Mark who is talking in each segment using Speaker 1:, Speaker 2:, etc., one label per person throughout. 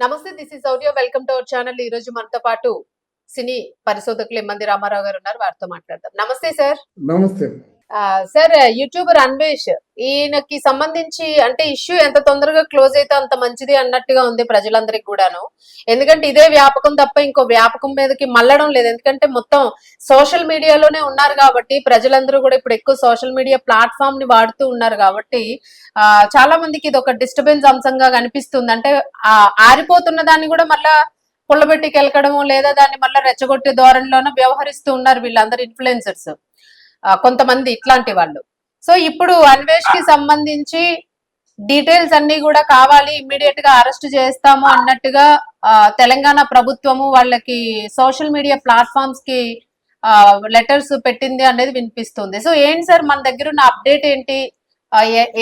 Speaker 1: నమస్తే this is audio welcome to our channel ఈ రోజు మనతో పాటు సినీ పరిశోధకులు ఎమ్మంది రామారావు గారు ఉన్నారు. వారితో మాట్లాడదాం. నమస్తే సార్
Speaker 2: నమస్తే.
Speaker 1: సార్ యూట్యూబర్ అన్వేష్ ఈయనకి సంబంధించి అంటే ఇష్యూ ఎంత తొందరగా క్లోజ్ అయితే అంత మంచిది అన్నట్టుగా ఉంది ప్రజలందరికీ కూడాను. ఎందుకంటే ఇదే వ్యాపకం తప్ప ఇంకో వ్యాపకం మీదకి మళ్ళడం లేదు. ఎందుకంటే మొత్తం సోషల్ మీడియాలోనే ఉన్నారు కాబట్టి ప్రజలందరూ కూడా ఇప్పుడు ఎక్కువ సోషల్ మీడియా ప్లాట్ఫామ్ని వాడుతూ ఉన్నారు కాబట్టి ఆ చాలా మందికి ఇది ఒక డిస్టర్బెన్స్ అంశంగా కనిపిస్తుంది. అంటే ఆ ఆరిపోతున్న దాన్ని కూడా మళ్ళా పుల్లబెట్టి కెలకడము లేదా దాన్ని మళ్ళీ రెచ్చగొట్టే ధోరణిలోనూ వ్యవహరిస్తూ ఉన్నారు వీళ్ళందరూ ఇన్ఫ్లుయెన్సర్స్. కొంతమంది ఇట్లాంటి వాళ్ళు. సో ఇప్పుడు అన్వేష్కి సంబంధించి డీటెయిల్స్ అన్ని కూడా కావాలి ఇమ్మీడియట్గా అరెస్ట్ చేస్తాము అన్నట్టుగా తెలంగాణ ప్రభుత్వము వాళ్ళకి సోషల్ మీడియా ప్లాట్ఫామ్స్కి లెటర్స్ పెట్టింది అనేది వినిపిస్తుంది. సో ఏంటి సార్ మన దగ్గర ఉన్న అప్డేట్ ఏంటి?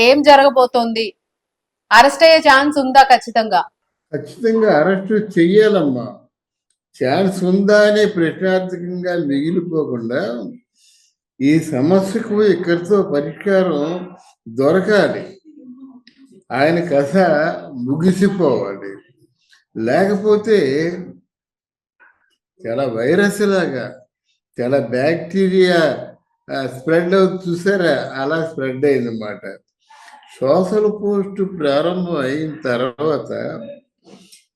Speaker 1: ఏం జరగబోతోంది? అరెస్ట్ అయ్యే ఛాన్స్ ఉందా ఖచ్చితంగా?
Speaker 2: ఖచ్చితంగా అరెస్ట్ చెయ్యాలమ్మా. ఛాన్స్ ఉందా అనే ప్రశ్నార్థకంగా మిగిలిపోకుండా ఈ సమస్యకు ఇక్కడితో పరిష్కారం దొరకాలి. ఆయన కథ ముగిసిపోవాలి. లేకపోతే చాలా వైరస్ లాగా చాలా బ్యాక్టీరియా స్ప్రెడ్ అవుతుంది చూసారా? అలా స్ప్రెడ్ అయిందన్నమాట. సోషల్ పోస్ట్ ప్రారంభం అయిన తర్వాత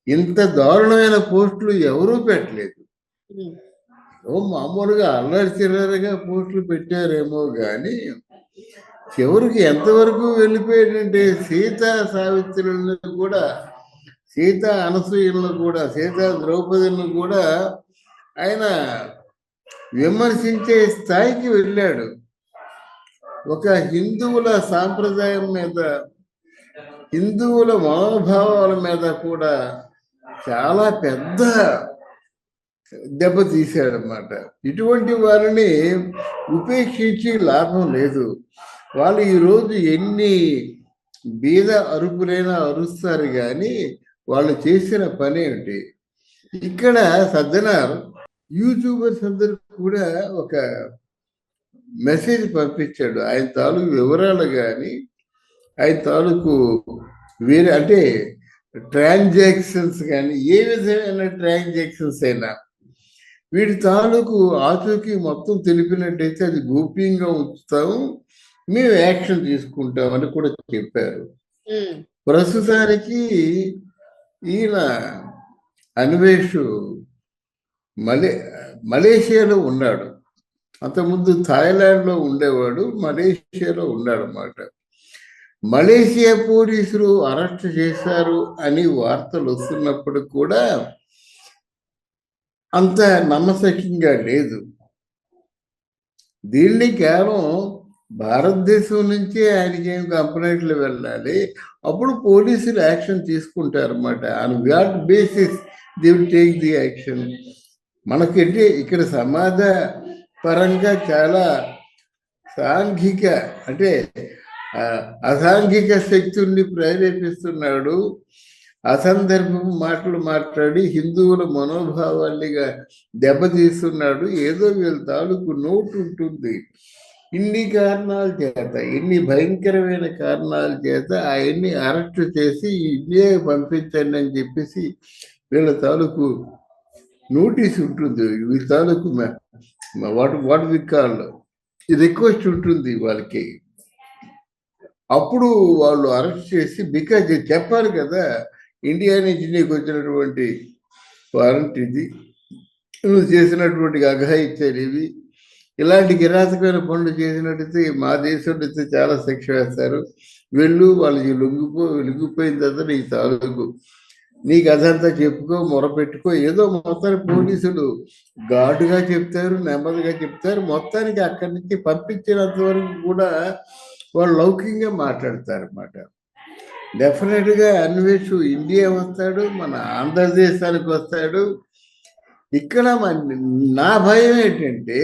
Speaker 2: ఇంత దారుణమైన పోస్టులు ఎవరూ పెట్టలేదు. మామూలుగా అల్లరి చిల్లరగా పోస్టులు పెట్టారేమో కానీ చివరికి ఎంతవరకు వెళ్ళిపోయాడంటే సీత సావిత్రులను కూడా సీత అనసూయలను కూడా సీత ద్రౌపదులను కూడా ఆయన విమర్శించే స్థాయికి వెళ్ళాడు. ఒక హిందువుల సాంప్రదాయం మీద హిందువుల మనోభావాల మీద కూడా చాలా పెద్ద దెబ్బతీశాడనమాట ఇటువంటి వారిని ఉపేక్షించి లాభం లేదు. వాళ్ళు ఈరోజు ఎన్ని బీద అరుపులైనా అరుస్తారు కానీ వాళ్ళు చేసిన పని ఏమిటి? ఇక్కడ సజ్జనార్ యూట్యూబర్స్ అందరూ కూడా ఒక మెసేజ్ పంపించాడు. ఆయన తాలూకు వివరాలు కానీ ఆయన తాలూకు వేరే అంటే ట్రాన్సాక్షన్స్ కానీ ఏ విధమైన ట్రాన్సాక్షన్స్ అయినా వీటి తాలూకు ఆచూకీ మొత్తం తెలిపినట్టయితే అది గోప్యంగా ఉంచుతాము మేము యాక్షన్ తీసుకుంటామని కూడా చెప్పారు. ప్రస్తుతానికి ఈయన అన్వేషు మలే మలేషియాలో ఉన్నాడు. అంతకుముందు థాయిలాండ్లో ఉండేవాడు మలేషియాలో ఉన్నాడు అన్నమాట మలేషియా పోలీసులు అరెస్ట్ చేశారు అని వార్తలు వస్తున్నప్పుడు కూడా అంత నమ్మశక్యంగా లేదు. దీన్ని కేవలం భారతదేశం నుంచే ఆయనకి ఏం కంప్లైంట్లు వెళ్ళాలి. అప్పుడు పోలీసులు action తీసుకుంటారన్నమాట. On what basis they will take the action మనకంటే ఇక్కడ సమాజ పరంగా చాలా సాంఘిక అంటే అసాంఘిక శక్తుల్ని ప్రేరేపిస్తున్నాడు. అసందర్భపు మాటలు మాట్లాడి హిందువుల మనోభావాల్నిగా దెబ్బతీస్తున్నాడు. ఏదో వీళ్ళ తాలూకు నోటు ఉంటుంది. ఇన్ని కారణాల చేత ఇన్ని భయంకరమైన కారణాల చేత ఆయన్ని అరెస్ట్ చేసి ఇండియా పంపించండి అని చెప్పేసి వీళ్ళ తాలూకు నోటీస్ ఉంటుంది. వీళ్ళ తాలూకు what what we call request ఉంటుంది వాళ్ళకి. అప్పుడు వాళ్ళు అరెస్ట్ చేసి బికాజ్ చెప్పాలి కదా ఇండియా నుంచి నీకు వచ్చినటువంటి వారంట్ ఇది. నువ్వు చేసినటువంటి అఘాయిత్యాలు ఇవి. ఇలాంటి కిరాతకమైన పనులు చేసినట్టయితే మా దేశంలో అయితే చాలా శిక్ష వేస్తారు. వెళ్ళు వాళ్ళకి లొంగిపో లొంగిపోయిన తర్వాత నీ తాలూకు. నీకు అదంతా చెప్పుకో మొరపెట్టుకో. ఏదో మొత్తానికి పోలీసులు ఘాటుగా చెప్తారు నెమ్మదిగా చెప్తారు. మొత్తానికి అక్కడి నుంచి పంపించినంత వరకు కూడా వాళ్ళు లౌకికంగా మాట్లాడతారు అన్నమాట డెఫినెట్గా అన్వేష్ ఇండియా వస్తాడు మన ఆంధ్రదేశానికి వస్తాడు. ఇక్కడ నా భయం ఏంటంటే